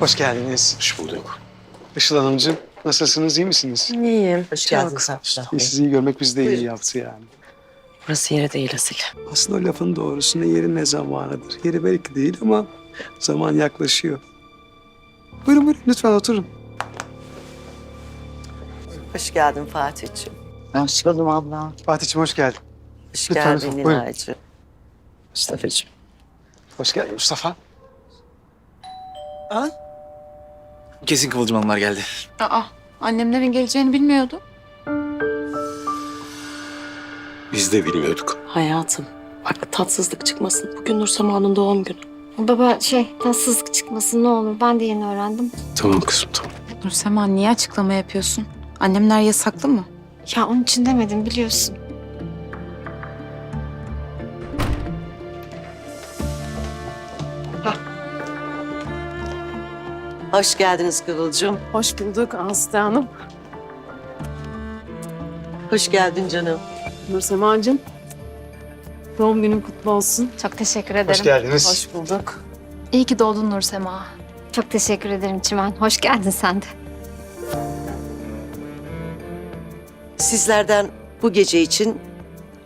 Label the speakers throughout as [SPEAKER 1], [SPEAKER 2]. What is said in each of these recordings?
[SPEAKER 1] Hoş geldiniz.
[SPEAKER 2] Hoş bulduk.
[SPEAKER 1] Işıl Hanımcığım, nasılsınız, iyi misiniz?
[SPEAKER 3] İyiyim.
[SPEAKER 4] Hoş geldin.
[SPEAKER 1] İyi, sizi iyi görmek bizi de iyi yaptı yani.
[SPEAKER 3] Burası yeri değil Asil.
[SPEAKER 1] Aslında o lafın doğrusu ne yeri ne zamanıdır. Yeri belki değil ama zaman yaklaşıyor. Buyurun buyurun, lütfen oturun.
[SPEAKER 4] Hoş geldin Fatih'ciğim.
[SPEAKER 3] Hoş buldum abla.
[SPEAKER 1] Fatih'ciğim hoş geldin.
[SPEAKER 4] Hoş
[SPEAKER 1] Lütfen,
[SPEAKER 4] geldin
[SPEAKER 1] buyurun.
[SPEAKER 4] Nilay'cığım.
[SPEAKER 3] Mustafa'cığım.
[SPEAKER 1] Hoş geldin Mustafa.
[SPEAKER 2] Kesin Kıvılcım Hanımlar geldi.
[SPEAKER 5] Aa, annemlerin geleceğini bilmiyordum.
[SPEAKER 2] Biz de bilmiyorduk.
[SPEAKER 3] Hayatım. Bak tatsızlık çıkmasın. Bugün Nur Sema'nın doğum günü.
[SPEAKER 6] Baba şey tatsızlık çıkmasın ne olur ben de yeni öğrendim.
[SPEAKER 2] Tamam kızım tamam.
[SPEAKER 5] Nursema niye açıklama yapıyorsun? Annemler yasaklı mı?
[SPEAKER 6] Ya onun için demedim biliyorsun.
[SPEAKER 4] Hoş geldiniz Kıvılcım.
[SPEAKER 7] Hoş bulduk Aslı Hanım.
[SPEAKER 4] Hoş geldin canım.
[SPEAKER 7] Nursema'cığım. Doğum günün kutlu olsun.
[SPEAKER 6] Çok teşekkür ederim.
[SPEAKER 1] Hoş geldiniz.
[SPEAKER 7] Hoş bulduk.
[SPEAKER 5] İyi ki doğdun Nursema.
[SPEAKER 6] Çok teşekkür ederim Çimen. Hoş geldin sen de.
[SPEAKER 4] Sizlerden bu gece için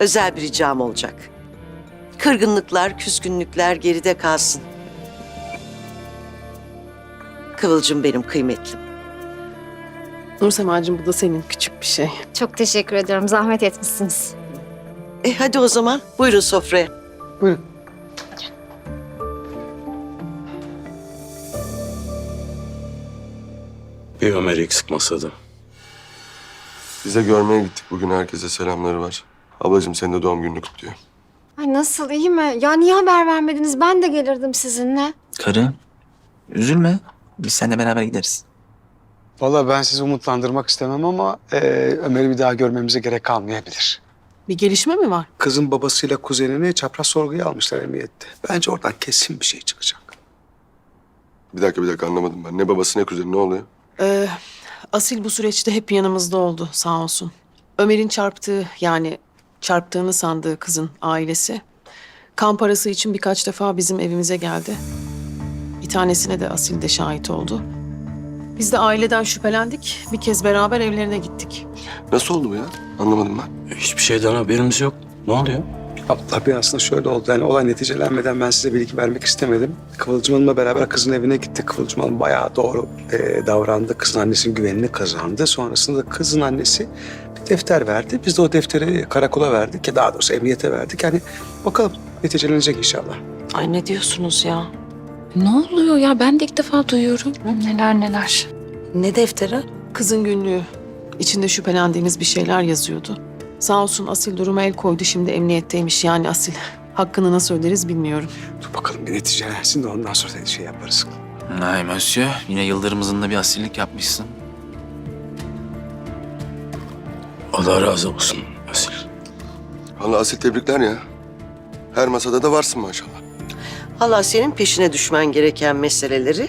[SPEAKER 4] özel bir ricam olacak. Kırgınlıklar, küskünlükler geride kalsın. Kıvılcım benim kıymetlim.
[SPEAKER 7] Nursema'cığım bu da senin küçük bir şey.
[SPEAKER 6] Çok teşekkür ederim. Zahmet etmişsiniz.
[SPEAKER 4] E hadi o zaman buyurun sofraya.
[SPEAKER 1] Buyurun.
[SPEAKER 2] Bir Ömer eksik masada.
[SPEAKER 8] Biz de görmeye gittik. Bugün herkese selamları var. Ablacığım senin de doğum gününü kutluyor.
[SPEAKER 6] Ay nasıl iyi mi? Ya niye haber vermediniz? Ben de gelirdim sizinle.
[SPEAKER 9] Karı, üzülme. Biz seninle beraber gideriz.
[SPEAKER 1] Vallahi ben sizi umutlandırmak istemem ama e, Ömer'i bir daha görmemize gerek kalmayabilir.
[SPEAKER 7] Bir gelişme mi var?
[SPEAKER 1] Kızın babasıyla kuzenini çapraz sorguya almışlar emniyette. Bence oradan kesin bir şey çıkacak.
[SPEAKER 8] Bir dakika bir dakika anlamadım ben. Ne babası ne kuzeni ne oluyor?
[SPEAKER 7] Ee, Asil bu süreçte hep yanımızda oldu sağ olsun. Ömer'in çarptığı yani çarptığını sandığı kızın ailesi kan parası için birkaç defa bizim evimize geldi. Bir tanesine de Asil de şahit oldu. Biz de aileden şüphelendik. Bir kez beraber evlerine gittik.
[SPEAKER 8] Nasıl oldu bu ya? Anlamadım ben.
[SPEAKER 2] Hiçbir şeyden haberimiz yok. Ne oluyor?
[SPEAKER 1] Tabii aslında şöyle oldu. Yani olay neticelenmeden ben size bilgi vermek istemedim. Kıvılcım Hanım'la beraber kızın evine gittik. Kıvılcım Hanım bayağı doğru e, davrandı. Kızın annesinin güvenini kazandı. Sonrasında kızın annesi bir defter verdi. Biz de o defteri karakola verdik. Daha doğrusu emniyete verdik. Yani bakalım neticelenecek inşallah.
[SPEAKER 3] Ay ne diyorsunuz ya?
[SPEAKER 5] Ne oluyor ya? Ben de ilk defa duyuyorum. Neler neler.
[SPEAKER 3] Ne defteri?
[SPEAKER 7] Kızın günlüğü. İçinde şüphelendiğimiz bir şeyler yazıyordu. Sağ olsun Asil duruma el koydu. Şimdi emniyetteymiş yani Asil. Hakkını nasıl öderiz bilmiyorum.
[SPEAKER 1] Dur bakalım bir neticelensin de ondan sonra şey yaparız.
[SPEAKER 9] Ay Mösyö, yine Yıldırım'ızın da bir asillik yapmışsın.
[SPEAKER 2] Allah razı olsun Asil.
[SPEAKER 8] Allah asil tebrikler ya. Her masada da varsın maşallah.
[SPEAKER 4] Hala senin peşine düşmen gereken meseleleri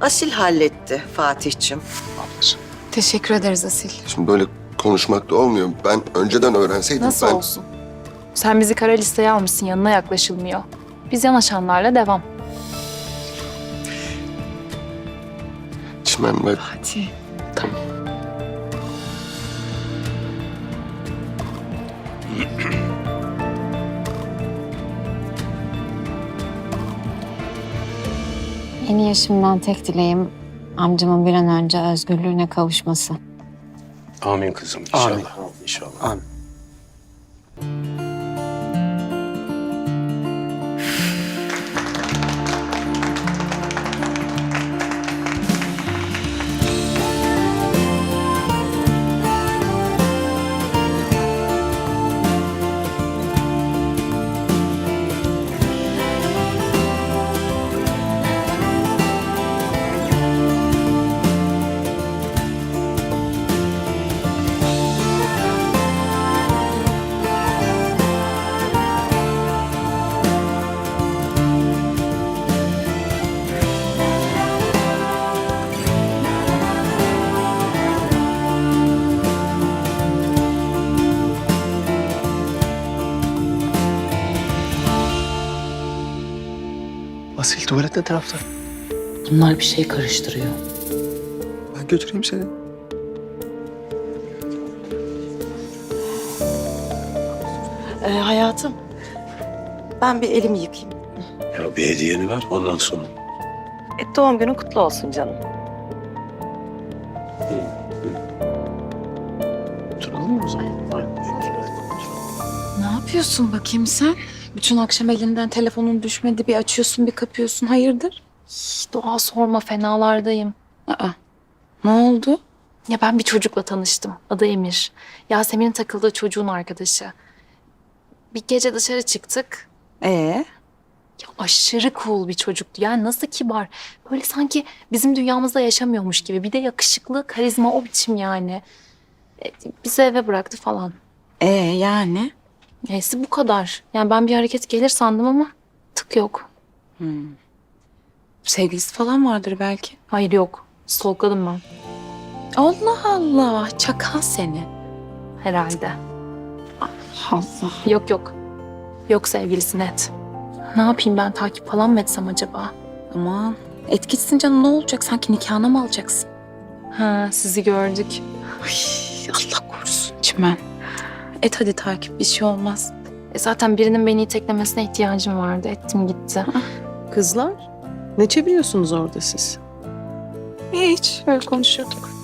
[SPEAKER 4] Asil halletti Fatih'ciğim.
[SPEAKER 1] Ablacığım.
[SPEAKER 5] Teşekkür ederiz Asil.
[SPEAKER 8] Şimdi böyle konuşmak da olmuyor. Ben önceden öğrenseydim
[SPEAKER 5] Nasıl
[SPEAKER 8] ben...
[SPEAKER 5] olsun? Sen bizi kara listeye almışsın. Yanına yaklaşılmıyor. Biz yanaşanlarla devam.
[SPEAKER 8] Çimen bak
[SPEAKER 5] Hadi.
[SPEAKER 6] Yeni yaşımdan tek dileğim amcamın bir an önce özgürlüğüne kavuşması.
[SPEAKER 2] Amin kızım inşallah.
[SPEAKER 1] Amin.
[SPEAKER 2] İnşallah.
[SPEAKER 1] Amin. Tuvalet ne tarafta?
[SPEAKER 3] Bunlar bir şey karıştırıyor.
[SPEAKER 1] Ben götüreyim seni.
[SPEAKER 3] Ee, hayatım. Ben bir elimi yıkayayım.
[SPEAKER 2] Ya bir hediyeni ver ondan sonra.
[SPEAKER 3] E, doğum günün kutlu olsun canım.
[SPEAKER 2] Oturalım mı o zaman?
[SPEAKER 5] Ne yapıyorsun bakayım sen? Bütün akşam elinden telefonun düşmedi. Bir açıyorsun bir kapıyorsun. Hayırdır? Doğa sorma fenalardayım. Aa, ne oldu? Ya ben bir çocukla tanıştım. Adı Emir. Yasemin'in takıldığı çocuğun arkadaşı. Bir gece dışarı çıktık.
[SPEAKER 10] Ee?
[SPEAKER 5] Ya aşırı cool bir çocuktu. Yani nasıl kibar. Böyle sanki bizim dünyamızda yaşamıyormuş gibi. Bir de yakışıklı, karizma o biçim yani. E, bizi eve bıraktı falan.
[SPEAKER 10] Ee yani?
[SPEAKER 5] Neyse bu kadar. Yani ben bir hareket gelir sandım ama tık yok.
[SPEAKER 10] Sevgilisi falan vardır belki.
[SPEAKER 5] Hayır yok. Stalkladım ben
[SPEAKER 10] Allah Allah. Çakal seni.
[SPEAKER 5] herhalde.
[SPEAKER 10] Allah.
[SPEAKER 5] Yok yok. Yok sevgilisi net. Ne yapayım ben takip falan mı etsem acaba?
[SPEAKER 10] Aman. Et gitsin canım ne olacak? Sanki nikahına mı alacaksın?
[SPEAKER 5] Ha sizi gördük.
[SPEAKER 10] Ay Allah korusun çimen. Et hadi takip bir şey olmaz.
[SPEAKER 5] E zaten birinin beni iteklemesine ihtiyacım vardı. Ettim gitti.
[SPEAKER 7] Kızlar ne çeviriyorsunuz orada siz?
[SPEAKER 10] Hiç öyle konuşuyorduk.